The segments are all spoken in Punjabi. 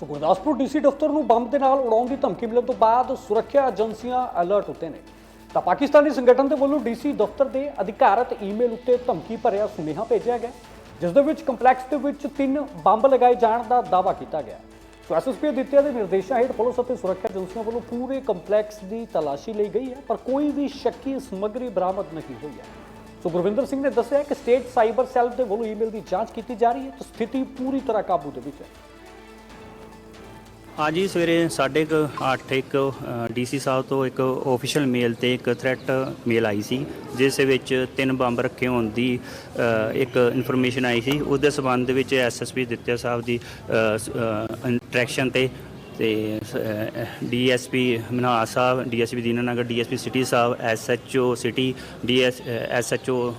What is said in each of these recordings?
ਸੋ ਗੁਰਦਾਸਪੁਰ ਡੀਸੀ ਦਫ਼ਤਰ ਨੂੰ ਬੰਬ ਦੇ ਨਾਲ ਉਡਾਉਣ ਦੀ ਧਮਕੀ ਮਿਲਣ ਤੋਂ ਬਾਅਦ ਸੁਰੱਖਿਆ ਏਜੰਸੀਆਂ ਅਲਰਟ ਉੱਤੇ ਨੇ। ਤਾਂ ਪਾਕਿਸਤਾਨੀ ਸੰਗਠਨ ਦੇ ਵੱਲੋਂ ਡੀਸੀ ਦਫ਼ਤਰ ਦੇ ਅਧਿਕਾਰਤ ਈਮੇਲ ਉੱਤੇ ਧਮਕੀ ਭਰਿਆ ਸੁਨੇਹਾ ਭੇਜਿਆ ਗਿਆ, ਜਿਸ ਦੇ ਵਿੱਚ ਕੰਪਲੈਕਸ ਦੇ ਵਿੱਚ ਤਿੰਨ ਬੰਬ ਲਗਾਏ ਜਾਣ ਦਾ ਦਾਅਵਾ ਕੀਤਾ ਗਿਆ। ਸੋ ਐਸਐਸਪੀ ਦਿੱਤੇ ਦੇ ਨਿਰਦੇਸ਼ਾਂ ਹੇਠ ਪੁਲਿਸ ਅਤੇ ਸੁਰੱਖਿਆ ਏਜੰਸੀਆਂ ਵੱਲੋਂ ਪੂਰੇ ਕੰਪਲੈਕਸ ਦੀ ਤਲਾਸ਼ੀ ਲਈ ਗਈ ਹੈ, ਪਰ ਕੋਈ ਵੀ ਸ਼ੱਕੀ ਸਮੱਗਰੀ ਬਰਾਮਦ ਨਹੀਂ ਹੋਈ ਹੈ। ਸੋ ਗੁਰਵਿੰਦਰ ਸਿੰਘ ਨੇ ਦੱਸਿਆ ਕਿ ਸਟੇਟ ਸਾਈਬਰ ਸੈੱਲ ਦੇ ਵੱਲੋਂ ਈਮੇਲ ਦੀ ਜਾਂਚ ਕੀਤੀ ਜਾ ਰਹੀ ਹੈ ਤੇ ਸਥਿਤੀ ਪੂਰੀ ਤਰ੍ਹਾਂ ਕਾਬੂ ਦੇ ਵਿੱਚ ਹੈ। ਹਾਂਜੀ, ਸਵੇਰੇ ਸਾਢੇ ਕੁ ਅੱਠ ਇੱਕ ਡੀਸੀ ਸਾਹਿਬ ਤੋਂ ਇੱਕ ਆਫੀਸ਼ੀਅਲ ਮੇਲ ਤੇ ਇੱਕ ਥ੍ਰੈਟ ਮੇਲ ਆਈ ਸੀ, ਜਿਸ ਵਿੱਚ ਤਿੰਨ ਬੰਬ ਰੱਖੇ ਹੋਣ ਦੀ ਇੱਕ ਇਨਫੋਰਮੇਸ਼ਨ ਆਈ ਸੀ। ਉਹਦੇ ਸਬੰਧ ਦੇ ਵਿੱਚ ਐਸਐਸਪੀ ਦਿੱਤਿਆ ਸਾਹਿਬ ਦੀ ਇੰਟਰੈਕਸ਼ਨ ਤੇ ਤੇ ਡੀਐਸਪੀ ਮਨਹਾਸ ਸਾਹਿਬ, ਡੀਐਸਪੀ ਦੀਨਾਨਗਰ, ਡੀਐਸਪੀ ਸਿਟੀ ਸਾਹਿਬ, SHO city, DS SHO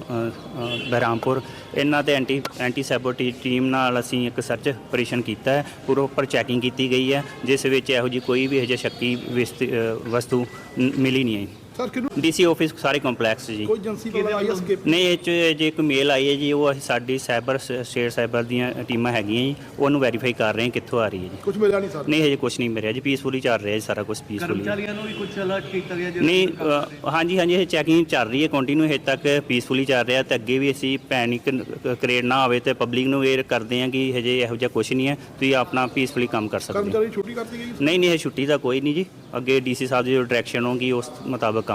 Bahrampur, ਇਹਨਾਂ ਤੇ ਐਂਟੀ ਐਂਟੀ ਸੈਬੋਟੀ ਟੀਮ ਨਾਲ ਅਸੀਂ ਇੱਕ ਸਰਚ ਆਪਰੇਸ਼ਨ ਕੀਤਾ ਹੈ। ਪ੍ਰੋਪਰ ਚੈਕਿੰਗ ਕੀਤੀ ਗਈ ਹੈ, ਜਿਸ ਵਿੱਚ ਇਹੋ ਜੀ ਕੋਈ ਵੀ ਹਜੇ ਸ਼ੱਕੀ ਵਿਸਤ- ਵਸਤੂ ਮਿਲੀ ਨਹੀਂ ਹੈ। ਸਰ ਕਿਹਨੂੰ? ਡੀਸੀ ਆਫਿਸ ਸਾਰੇ ਕੰਪਲੈਕਸ ਜੀ। ਕੋਈ ਏਜੰਸੀ ਵੱਲੋਂ ਆਈ ਸਕੇਪ ਨਹੀਂ ਇਹ 'ਚ ਜੇ ਇੱਕ ਮੇਲ ਆਈ ਹੈ ਜੀ ਉਹ ਅਸੀਂ ਸਾਡੀ ਸਾਈਬਰ ਸਟੇਟ ਸਾਈਬਰ ਦੀਆਂ ਟੀਮਾਂ ਹੈਗੀਆਂ ਜੀ ਉਹਨੂੰ ਵੈਰੀਫਾਈ ਕਰ ਰਹੇ ਹਾਂ ਕਿੱਥੋਂ ਆ ਰਹੀ ਹੈ ਜੀ। ਕੁਝ ਮਿਲਿਆ ਨਹੀਂ ਸਰ? ਨਹੀਂ ਹਜੇ ਕੁਝ ਨਹੀਂ ਮਿਲਿਆ ਜੀ ਪੀਸਫੁਲੀ ਚੱਲ ਰਿਹਾ ਜੀ ਸਾਰਾ ਕੁਝ ਪੀਸਫੁਲੀ ਕਰਮਚਾਰੀਆਂ ਨੂੰ ਵੀ ਕੁਝ ਅਲਰਟ ਕੀਤਾ ਗਿਆ ਜਿਹੜਾ ਨਹੀਂ ਅ, ਹਾਂਜੀ ਹਾਂਜੀ ਇਹ ਚੈਕਿੰਗ ਚੱਲ ਰਹੀ ਹੈ ਕੰਟੀਨਿਊ ਹਜੇ ਤੱਕ ਪੀਸਫੁਲੀ ਚੱਲ ਰਿਹਾ ਤੇ ਅੱਗੇ ਵੀ ਅਸੀਂ ਪੈਨਿਕ ਕ੍ਰੀਏਟ ਨਾ ਹੋਵੇ ਤੇ ਪਬਲਿਕ ਨੂੰ ਇਹ ਕਰਦੇ ਹਾਂ ਕਿ ਹਜੇ ਇਹੋ ਜਿਹਾ ਕੁਝ ਨਹੀਂ ਹੈ ਤੁਸੀਂ ਆਪਣਾ ਪੀਸਫੁਲੀ ਕੰਮ ਕਰ ਸਕਦੇ ਹੋ। ਕਰਮਚਾਰੀ ਛੁੱਟੀ ਕਰਤੀ ਗਈ? ਨਹੀਂ ਨਹੀਂ ਇਹ ਛੁੱਟੀ ਦਾ ਕੋਈ ਨਹੀਂ ਜੀ ਅੱਗੇ ਡੀਸੀ ਸਾਹਿਬ ਦੀ ਜੋ ਡਾਇਰੈਕਸ਼ਨ ਹੋਗੀ ਉਸ ਮੁਤਾਬਕ